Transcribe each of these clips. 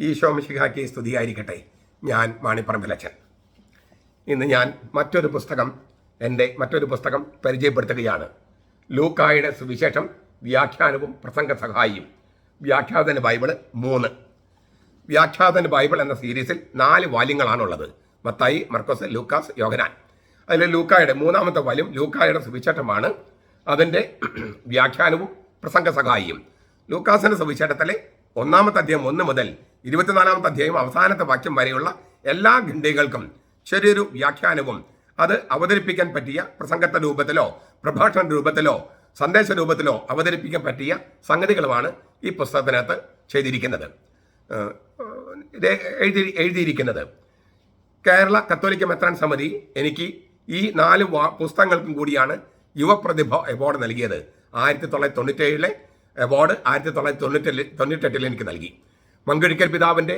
ഈശോ മിശിഹാക്കി സ്തുതിയായിരിക്കട്ടെ. ഞാൻ മാണിപ്പറമ്പിലച്ചൻ ഇന്ന് ഞാൻ മറ്റൊരു പുസ്തകം എന്റെ മറ്റൊരു പുസ്തകം പരിചയപ്പെടുത്തുകയാണ്. ലൂക്കായുടെ സുവിശേഷം വ്യാഖ്യാനവും പ്രസംഗ സഹായിയും. വ്യാഖ്യാതന ബൈബിൾ മൂന്ന്. വ്യാഖ്യാതന ബൈബിൾ എന്ന സീരീസിൽ നാല് വാല്യങ്ങളാണുള്ളത്. മത്തായി മർക്കോസ് ലൂക്കാസ് യോഹനാൻ. അതിൽ ലൂക്കായുടെ മൂന്നാമത്തെ വാല്യം ലൂക്കായുടെ സുവിശേഷമാണ്. അതിന്റെ വ്യാഖ്യാനവും പ്രസംഗ സഹായിയും. ലൂക്കാസിന്റെ സുവിശേഷത്തിലെ ഒന്നാമത്തെ അധ്യായം ഒന്ന് മുതൽ ഇരുപത്തിനാലാമത്തെ അധ്യായം അവസാനത്തെ വാക്യം വരെയുള്ള എല്ലാ ഖണ്ഡികൾക്കും ചെറിയൊരു വ്യാഖ്യാനവും. അത് അവതരിപ്പിക്കാൻ പറ്റിയ പ്രസംഗത്തെ രൂപത്തിലോ പ്രഭാഷണ രൂപത്തിലോ സന്ദേശ രൂപത്തിലോ അവതരിപ്പിക്കാൻ പറ്റിയ സംഗതികളുമാണ് ഈ പുസ്തകത്തിനകത്ത് ചെയ്തിരിക്കുന്നത്. എഴുതി എഴുതിയിരിക്കുന്നത്. കേരള കത്തോലിക്ക മെത്രാൻ സമിതി എനിക്ക് ഈ നാല് പുസ്തകങ്ങൾക്കും കൂടിയാണ് യുവപ്രതിഭ അവാർഡ് നൽകിയത്. ആയിരത്തി തൊള്ളായിരത്തി തൊണ്ണൂറ്റേഴിലെ അവാർഡ് ആയിരത്തി തൊള്ളായിരത്തി തൊണ്ണൂറ്റെട്ടിൽ തൊണ്ണൂറ്റെട്ടിൽ എനിക്ക് നൽകി. മങ്കുഴിക്കൽ പിതാവിന്റെ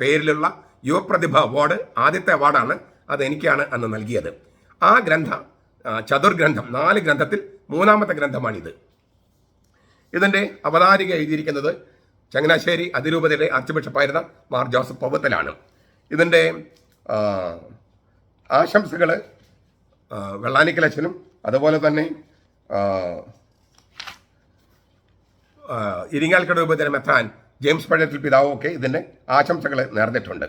പേരിലുള്ള യുവപ്രതിഭ അവാർഡ് ആദ്യത്തെ അവാർഡാണ് അത് എനിക്കാണ് അന്ന് നൽകിയത്. ആ ഗ്രന്ഥ ചതുർഗ്രന്ഥം നാല് ഗ്രന്ഥത്തിൽ മൂന്നാമത്തെ ഗ്രന്ഥമാണിത്. ഇതിന്റെ അവതാരിക എഴുതിയിരിക്കുന്നത് ചങ്ങനാശ്ശേരി അതിരൂപതയുടെ ആർച്ച് ബിഷപ്പായിരുന്ന മാർ ജോസഫ് പവത്തലാണ് ഇതിന്റെ ആശംസകൾ വെള്ളാനിക്കലച്ഛനും അതുപോലെ തന്നെ ഇരിങ്ങാൽക്കട മെത്രാൻ ജെയിംസ് പഴയത്തിൽ പിതാവും ഒക്കെ ഇതിന്റെ ആശംസകൾ നേർന്നിട്ടുണ്ട്.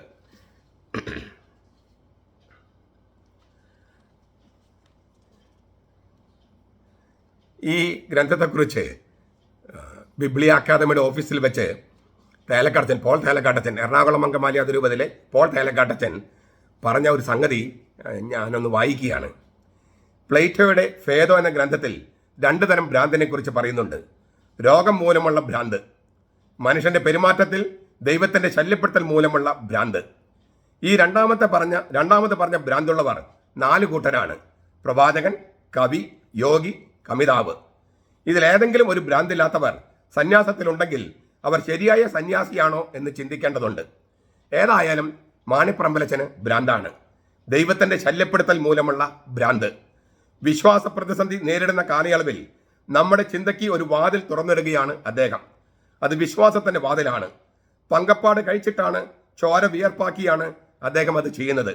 ഈ ഗ്രന്ഥത്തെക്കുറിച്ച് ബിബ്ലി അക്കാദമിയുടെ ഓഫീസിൽ വെച്ച് തേലക്കാട്ടച്ചൻ പോൾ തേലക്കാട്ടച്ചൻ എറണാകുളം അങ്കമാലി അതിരൂപതയിലെ പോൾ തേലക്കാട്ടച്ചൻ പറഞ്ഞ ഒരു സംഗതി ഞാനൊന്ന് വായിക്കുകയാണ്. പ്ലേറ്റോയുടെ ഫേദോ എന്ന ഗ്രന്ഥത്തിൽ രണ്ട് തരം ഭ്രാന്തിനെക്കുറിച്ച് പറയുന്നുണ്ട്. രോഗം മൂലമുള്ള ഭ്രാന്ത്. മനുഷ്യന്റെ പെരുമാറ്റത്തിൽ ദൈവത്തിന്റെ ശല്യപ്പെടുത്തൽ മൂലമുള്ള ഭ്രാന്ത്. ഈ രണ്ടാമത്തെ പറഞ്ഞ രണ്ടാമത്തെ പറഞ്ഞ ഭ്രാന്തുള്ളവർ നാല് കൂട്ടരാണ്. പ്രവാചകൻ കവി യോഗി കമിതാവ്. ഇതിലേതെങ്കിലും ഒരു ഭ്രാന്തില്ലാത്തവർ സന്യാസത്തിലുണ്ടെങ്കിൽ അവർ ശരിയായ സന്യാസിയാണോ എന്ന് ചിന്തിക്കേണ്ടതുണ്ട്. ഏതായാലും മാണിപ്രമ്പലച്ചന് ഭ്രാന്താണ്. ദൈവത്തിന്റെ ശല്യപ്പെടുത്തൽ മൂലമുള്ള ഭ്രാന്ത്. വിശ്വാസ പ്രതിസന്ധി നേരിടുന്ന കാലയളവിൽ നമ്മുടെ ചിന്തയ്ക്ക് ഒരു വാതിൽ തുറന്നിടുകയാണ് അദ്ദേഹം. അത് വിശ്വാസത്തിന്റെ വാതിലാണ്. പങ്കപ്പാട് കഴിച്ചിട്ടാണ് ചോര വിയർപ്പാക്കിയാണ് അദ്ദേഹം അത് ചെയ്യുന്നത്.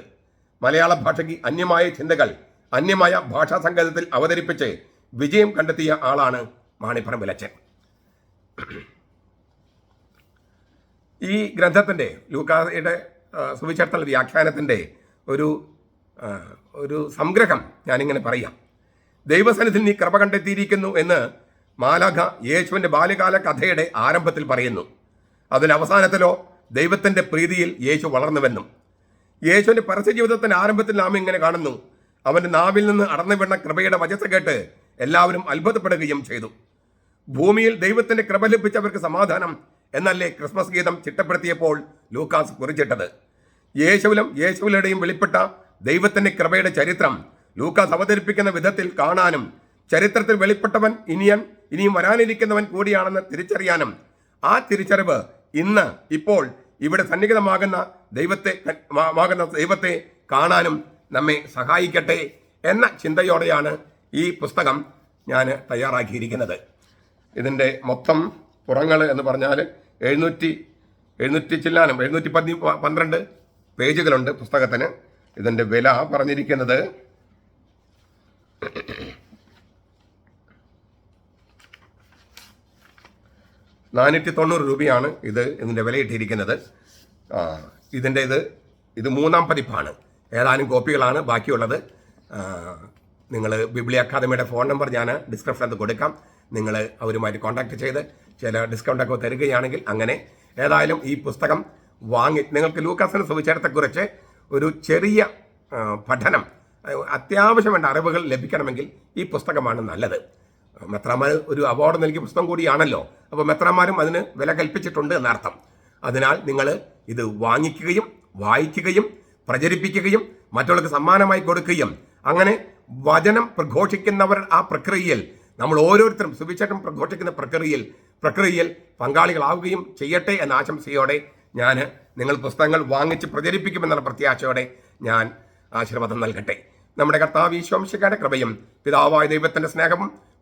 മലയാള ഭാഷയ്ക്ക് അന്യമായ ചിന്തകൾ അന്യമായ ഭാഷാ സങ്കേതത്തിൽ അവതരിപ്പിച്ച് വിജയം കണ്ടെത്തിയ ആളാണ് മാണിപ്പറമ്പിലച്ചൻ ഈ ഗ്രന്ഥത്തിന്റെ ലൂക്കായുടെ സുവിശേഷത്തിലെ വ്യാഖ്യാനത്തിന്റെ ഒരു ഒരു സംഗ്രഹം ഞാനിങ്ങനെ പറയാം. ദൈവസന്നിധിയിൽ നീ കൃപ കണ്ടെത്തിയിരിക്കുന്നു എന്ന് മാലാഖ യേശുവിന്റെ ബാല്യകാല കഥയുടെ ആരംഭത്തിൽ പറയുന്നു. അതിൽ അവസാനത്തിലോ ദൈവത്തിന്റെ പ്രീതിയിൽ യേശു വളർന്നുവെന്നും യേശുവിന്റെ പരസ്യ ജീവിതത്തിന്റെ ആരംഭത്തിൽ നാം ഇങ്ങനെ കാണുന്നു. അവന്റെ നാവിൽ നിന്ന് അടർന്നു വീണ കൃപയുടെ വചസ് കേട്ട് എല്ലാവരും അത്ഭുതപ്പെടുകയും ചെയ്തു. ഭൂമിയിൽ ദൈവത്തിന്റെ കൃപ ലഭിച്ചവർക്ക് സമാധാനം എന്നല്ലേ ക്രിസ്മസ് ഗീതം ചിട്ടപ്പെടുത്തിയപ്പോൾ ലൂക്കാസ് കുറിച്ചിട്ടത്. യേശുവിലും യേശുവിലുടെയും വെളിപ്പെട്ട ദൈവത്തിന്റെ കൃപയുടെ ചരിത്രം ലൂക്കാസ് അവതരിപ്പിക്കുന്ന വിധത്തിൽ കാണാനും ചരിത്രത്തിൽ വെളിപ്പെട്ടവൻ ഇനിയൻ ഇനിയും വരാനിരിക്കുന്നവൻ കൂടിയാണെന്ന് തിരിച്ചറിയാനും ആ തിരിച്ചറിവ് ഇന്ന് ഇപ്പോൾ ഇവിടെ സന്നിഹിതമാകുന്ന ദൈവത്തെ മാകുന്ന ദൈവത്തെ കാണാനും നമ്മെ സഹായിക്കട്ടെ എന്ന ചിന്തയോടെയാണ് ഈ പുസ്തകം ഞാൻ തയ്യാറാക്കിയിരിക്കുന്നത്. ഇതിന്റെ മൊത്തം പുറങ്ങൾ എന്ന് പറഞ്ഞാൽ എഴുന്നൂറ്റി എഴുന്നൂറ്റി ചില്ലാനും എഴുന്നൂറ്റി പതി പന്ത്രണ്ട് പേജുകളുണ്ട് പുസ്തകത്തിന്. ഇതിന്റെ വില പറഞ്ഞിരിക്കുന്നത് നാനൂറ്റി തൊണ്ണൂറ് രൂപയാണ് ഇത് ഇതിന്റെ വിലയിട്ടിരിക്കുന്നത്. ഇതിന്റെ ഇത് ഇത് മൂന്നാം പതിപ്പാണ്. ഏതാനും കോപ്പികളാണ് ബാക്കിയുള്ളത്. നിങ്ങൾ ബിബ്ലി അക്കാദമിയുടെ ഫോൺ നമ്പർ ഞാൻ ഡിസ്ക്രിപ്ഷനകത്ത് കൊടുക്കാം. നിങ്ങൾ അവരുമായിട്ട് കോൺടാക്ട് ചെയ്ത് ചില ഡിസ്കൗണ്ടൊക്കെ തരികയാണെങ്കിൽ അങ്ങനെ ഏതായാലും ഈ പുസ്തകം വാങ്ങി നിങ്ങൾക്ക് ലൂക്കാസിന് സുവിശേഷത്തെക്കുറിച്ച് ഒരു ചെറിയ പഠനം അത്യാവശ്യം വേണ്ട അറിവുകൾ ലഭിക്കണമെങ്കിൽ ഈ പുസ്തകമാണ് നല്ലത്. മെത്രാമാർ ഒരു അവാർഡ് നൽകിയ പുസ്തകം കൂടിയാണല്ലോ. അപ്പോൾ മെത്രാമാരും അതിന് വില കൽപ്പിച്ചിട്ടുണ്ട് എന്നർത്ഥം. അതിനാൽ നിങ്ങൾ ഇത് വാങ്ങിക്കുകയും വായിക്കുകയും പ്രചരിപ്പിക്കുകയും മറ്റുള്ളവർക്ക് സമ്മാനമായി കൊടുക്കുകയും അങ്ങനെ വചനം പ്രഘോഷിക്കുന്നവർ ആ പ്രക്രിയയിൽ നമ്മൾ ഓരോരുത്തരും സുവിശേഷം പ്രഘോഷിക്കുന്ന പ്രക്രിയയിൽ പ്രക്രിയയിൽ പങ്കാളികളാവുകയും ചെയ്യട്ടെ എന്ന ആശംസയോടെ ഞാൻ നിങ്ങൾ പുസ്തകങ്ങൾ വാങ്ങിച്ച് പ്രചരിപ്പിക്കുമെന്നുള്ള പ്രത്യാശയോടെ ഞാൻ ആശീർവാദം നൽകട്ടെ. നമ്മുടെ കർത്താവ് ഈശോംശിക്കാരുടെ കൃപയും പിതാവായ ദൈവത്തിന്റെ സ്നേഹവും